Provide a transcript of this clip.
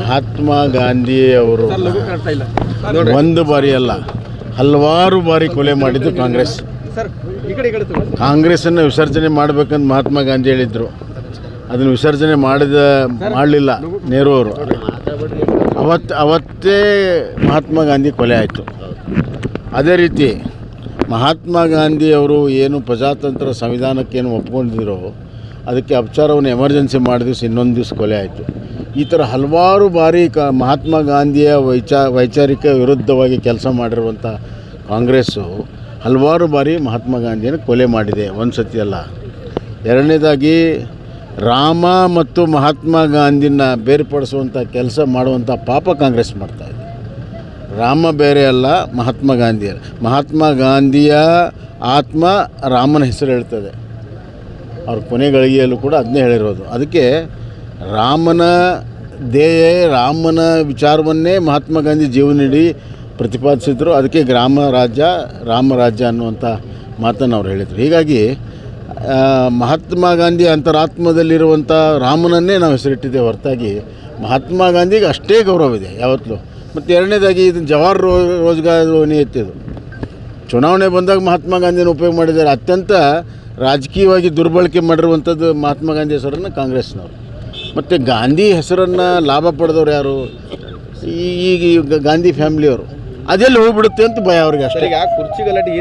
ಮಹಾತ್ಮ ಗಾಂಧಿ ಅವರು ಒಂದು ಬಾರಿ ಅಲ್ಲ ಹಲವಾರು ಬಾರಿ ಕೊಲೆ ಮಾಡಿದ್ದು ಕಾಂಗ್ರೆಸ್. ಕಾಂಗ್ರೆಸ್ಸನ್ನು ವಿಸರ್ಜನೆ ಮಾಡಬೇಕಂತ ಮಹಾತ್ಮ ಗಾಂಧಿ ಹೇಳಿದ್ರು. ಅದನ್ನು ವಿಸರ್ಜನೆ ಮಾಡಿದ ಮಾಡಲಿಲ್ಲ ನೆಹರು ಅವರು. ಅವತ್ತು ಅವತ್ತೇ ಮಹಾತ್ಮ ಗಾಂಧಿ ಕೊಲೆ ಆಯಿತು. ಅದೇ ರೀತಿ ಮಹಾತ್ಮ ಗಾಂಧಿ ಅವರು ಏನು ಪ್ರಜಾತಂತ್ರ ಸಂವಿಧಾನಕ್ಕೇನು ಒಪ್ಕೊಂಡಿದ್ರು ಅದಕ್ಕೆ ಅಪಚಾರವನ್ನು ಎಮರ್ಜೆನ್ಸಿ ಮಾಡಿದ ದಿವಸ ಇನ್ನೊಂದು ದಿವಸ ಕೊಲೆ ಆಯಿತು. ಈ ಥರ ಹಲವಾರು ಬಾರಿ ಕ ಮಹಾತ್ಮ ಗಾಂಧಿಯ ವೈಚಾ ವೈಚಾರಿಕ ವಿರುದ್ಧವಾಗಿ ಕೆಲಸ ಮಾಡಿರುವಂಥ ಕಾಂಗ್ರೆಸ್ಸು ಹಲವಾರು ಬಾರಿ ಮಹಾತ್ಮ ಗಾಂಧಿಯನ್ನು ಕೊಲೆ ಮಾಡಿದೆ, ಒಂದು ಸತಿ ಅಲ್ಲ. ಎರಡನೇದಾಗಿ ರಾಮ ಮತ್ತು ಮಹಾತ್ಮ ಗಾಂಧಿನ ಬೇರ್ಪಡಿಸುವಂಥ ಕೆಲಸ ಮಾಡುವಂಥ ಪಾಪ ಕಾಂಗ್ರೆಸ್ ಮಾಡ್ತಾಯಿದೆ ರಾಮ ಬೇರೆ ಅಲ್ಲ, ಮಹಾತ್ಮ ಗಾಂಧಿ ಅಲ್ಲ. ಮಹಾತ್ಮ ಗಾಂಧಿಯ ಆತ್ಮ ರಾಮನ ಹೆಸರು ಹೇಳ್ತದೆ. ಅವ್ರ ಕೊನೆಗಳಿಗೆಯಲ್ಲೂ ಕೂಡ ಅದನ್ನೇ ಹೇಳಿರೋದು. ಅದಕ್ಕೆ ರಾಮನ ದೇಹ ರಾಮನ ವಿಚಾರವನ್ನೇ ಮಹಾತ್ಮ ಗಾಂಧಿ ಜೀವನಡಿ ಪ್ರತಿಪಾದಿಸಿದ್ರು. ಅದಕ್ಕೆ ಗ್ರಾಮ ರಾಜ್ಯ, ರಾಮ ರಾಜ್ಯ ಅನ್ನುವಂಥ ಮಾತನ್ನು ಅವ್ರು ಹೇಳಿದರು. ಹೀಗಾಗಿ ಮಹಾತ್ಮ ಗಾಂಧಿ ಅಂತರಾತ್ಮದಲ್ಲಿರುವಂಥ ರಾಮನನ್ನೇ ನಾವು ಹೆಸರಿಟ್ಟಿದ್ದೇವೆ. ಹೊರತಾಗಿ ಮಹಾತ್ಮ ಗಾಂಧಿಗೆ ಅಷ್ಟೇ ಗೌರವ ಇದೆ ಯಾವತ್ತೂ. ಮತ್ತು ಎರಡನೇದಾಗಿ ಇದು ಜವಾಹರ್ ರೋ, ರೋಜ್ಗಾರ್ ನಿಯತ್ತಿದು ಚುನಾವಣೆ ಬಂದಾಗ ಮಹಾತ್ಮ ಗಾಂಧಿನ ಉಪಯೋಗ ಮಾಡಿದ್ದಾರೆ. ಅತ್ಯಂತ ರಾಜಕೀಯವಾಗಿ ದುರ್ಬಳಕೆ ಮಾಡಿರುವಂಥದ್ದು ಮಹಾತ್ಮ ಗಾಂಧಿ ಹೆಸರನ್ನು ಕಾಂಗ್ರೆಸ್ನವರು. ಮತ್ತು ಗಾಂಧಿ ಹೆಸರನ್ನು ಲಾಭ ಪಡೆದವ್ರು ಯಾರು? ಈಗ ಗಾಂಧಿ ಫ್ಯಾಮಿಲಿಯವರು ಅದೆಲ್ಲಿ ಹೋಗ್ಬಿಡುತ್ತೆ ಅಂತ ಭಯ ಅವ್ರಿಗೆ ಅಷ್ಟೇ. ಕುರ್ಚಿ ಗಲಾಟೆ